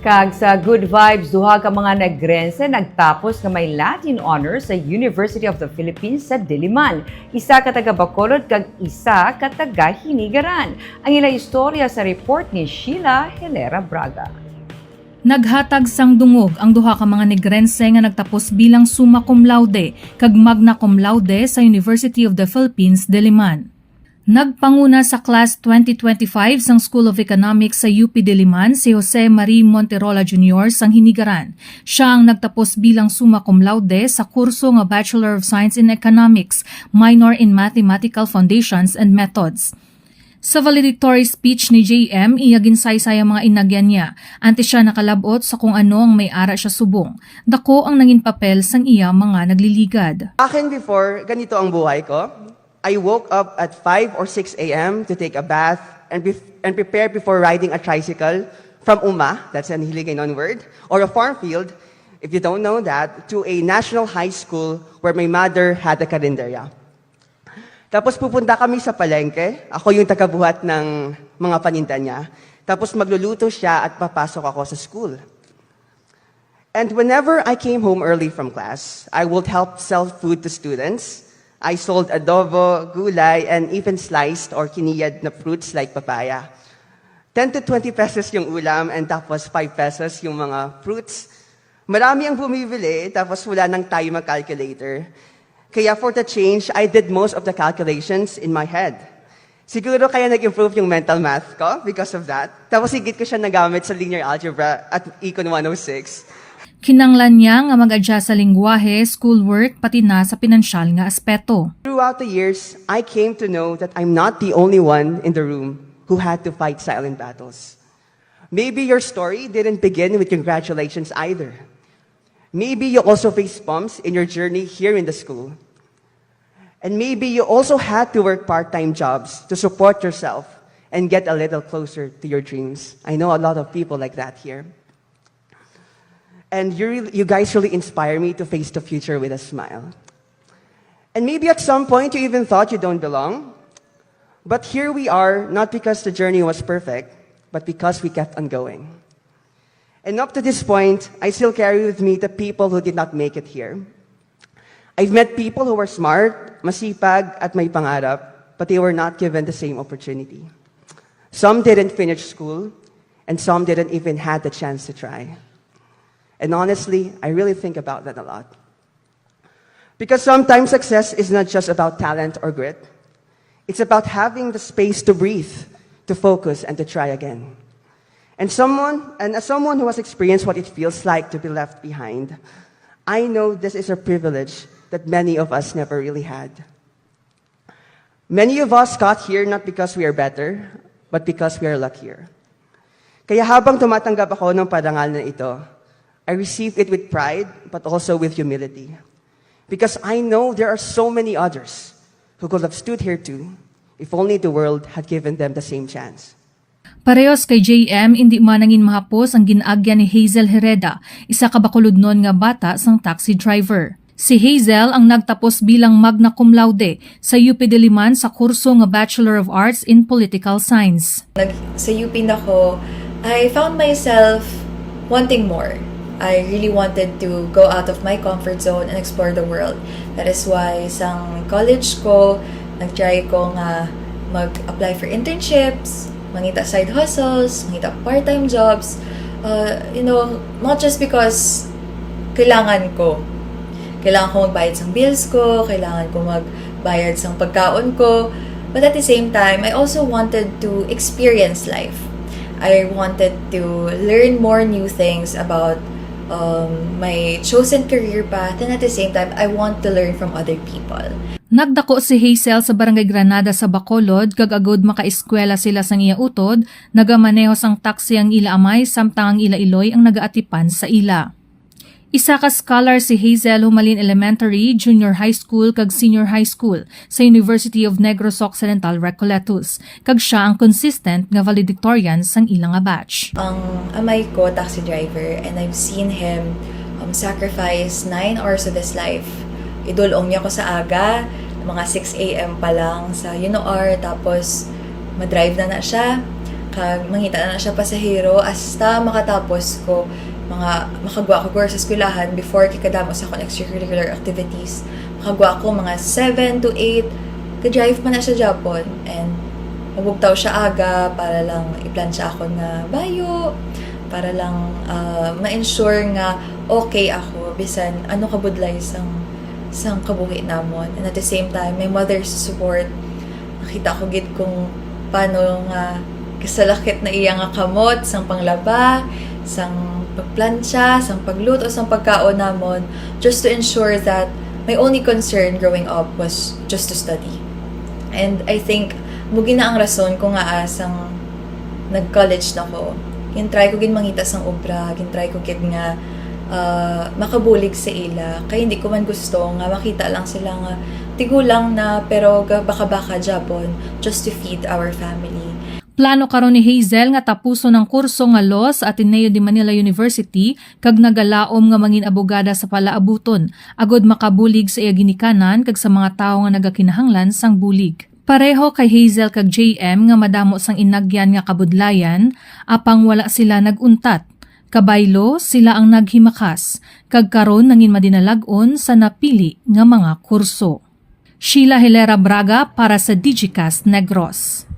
Kag sa Good Vibes, duha ka mga negrense nagtapos nga may Latin honors sa University of the Philippines sa Diliman. Isa ka taga Bacolod kag isa ka taga Hinigaran. Ang ila istorya sa report ni Sheila Helera Braga. Naghatag sang dungog ang duha ka mga negrense nga nagtapos bilang summa cum laude kag magna cum laude sa University of the Philippines, Diliman. Nagpanguna sa class 2025 sang School of Economics sa UP Diliman si Jose Marie Monterola Jr. sang Hinigaran. Siya ang nagtapos bilang summa cum laude sa kurso nga Bachelor of Science in Economics, minor in Mathematical Foundations and Methods. Sa valedictory speech ni JM, iyagin saysay ang mga inagyan niya. Ante siya nakalabot sa kung ano ang may ara siya subong. Dako ang nangin papel sang iya mga nagliligad. Akin before, ganito ang buhay ko. I woke up at 5 or 6 a.m. to take a bath and, and prepare before riding a tricycle from Uma, that's an Hiligaynon word, or a farm field, if you don't know that, to a national high school where my mother had a karinderya. Tapos pupunta kami sa palengke. Ako yung tagabuhat ng mga paninda niya. Tapos magluluto siya at papasok ako sa school. And whenever I came home early from class, I would help sell food to students. I sold adobo, gulay, and even sliced or kiniyad na fruits like papaya. 10 to 20 pesos yung ulam and tapos 5 pesos yung mga fruits. Marami ang bumibili tapos wala nang time calculator. Kaya for the change, I did most of the calculations in my head. Siguro kaya nag-improve yung mental math ko because of that. Tapos higit ko siya nagamit sa linear algebra at Econ 106. Kinanglan niya nga mag-adjust sa lingwahe, schoolwork, pati na sa pinansyal nga aspeto. Throughout the years, I came to know that I'm not the only one in the room who had to fight silent battles. Maybe your story didn't begin with congratulations either. Maybe you also faced bumps in your journey here in the school. And maybe you also had to work part-time jobs to support yourself and get a little closer to your dreams. I know a lot of people like that here. And you, you guys really inspire me to face the future with a smile. And maybe at some point you even thought you don't belong. But here we are, not because the journey was perfect, but because we kept on going. And up to this point, I still carry with me the people who did not make it here. I've met people who were smart, masipag, at may pangarap, but they were not given the same opportunity. Some didn't finish school, and some didn't even had the chance to try. And honestly, I really think about that a lot. Because sometimes success is not just about talent or grit. It's about having the space to breathe, to focus, and to try again. And someone, and as someone who has experienced what it feels like to be left behind, I know this is a privilege that many of us never really had. Many of us got here not because we are better, but because we are luckier. Kaya habang tumatanggap ako ng parangal na ito, I receive it with pride, but also with humility. Because I know there are so many others who could have stood here too, if only the world had given them the same chance. Parehos kay JM, hindi manangin mahapos ang ginaagya ni Hazel Hereda, isa ka bakuludnon nga bata sang taxi driver. Si Hazel ang nagtapos bilang magna cum laude sa UP Diliman sa kurso nga Bachelor of Arts in Political Science. nag sa UP na ko, I found myself wanting more. I really wanted to go out of my comfort zone and explore the world. That is why sang college ko, nag-try ko nga mag-apply for internships, mangita side hustles, mangita part-time jobs. Uh, you know, not just because kailangan ko. Kailangan ko magbayad sang bills ko, kailangan ko magbayad sang pagkaon ko. But at the same time, I also wanted to experience life. I wanted to learn more new things about um, my chosen career path, and at the same time, I want to learn from other people. Nagdako si Hazel sa Barangay Granada sa Bacolod kag agod makaeskwela sila sang iya utod, nagamaneho sang taxi ang ila amay samtang ang ila iloy ang nagaatipan sa ila. Isa ka scholar si Hazel Humalin Elementary, Junior High School kag Senior High School sa University of Negros Occidental Recoletos, kag siya ang consistent nga valedictorian sang ilang nga batch. Ang amay ko, taxi driver, and I've seen him um, sacrifice 9 hours of his life. Idulong niya ko sa aga, mga 6 a.m. pa lang sa UNOR, tapos madrive na na siya. kag mangita na siya pasahero hasta makatapos ko mga makagwa ko sa eskwelahan before kikadamo sa akong extracurricular activities. Makagwa ko mga 7 to 8 ka-drive pa na siya Japon and mabugtaw siya aga para lang i-plan siya ako na bayo para lang ah, ma-ensure nga okay ako bisan ano kabudlay sang sang kabuhi namon and at the same time my mother's support nakita ko gid kung paano nga kasalakit na iya nga kamot sang panglaba sang pagplansya sang pagluto sang pagkaon namon just to ensure that my only concern growing up was just to study and I think mugi na ang rason kung nga asang nag-college na ko gintry ko gin mangita sang obra gintry ko gid nga ah, makabulig sa ila kaya hindi ko man gusto nga makita lang sila nga tigulang na pero baka-baka Japon just to feed our family Plano karon ni Hazel nga tapuso ng kurso nga law sa Ateneo de Manila University kag nagalaom nga mangin abogada sa palaabuton agod makabulig sa iya ginikanan kag sa mga tawo nga nagakinahanglan sang bulig. Pareho kay Hazel kag JM nga madamo sang inagyan nga kabudlayan apang wala sila naguntat. Kabaylo sila ang naghimakas kag karon nangin madinalag-on sa napili nga mga kurso. Sheila Hilera Braga para sa Digicast Negros.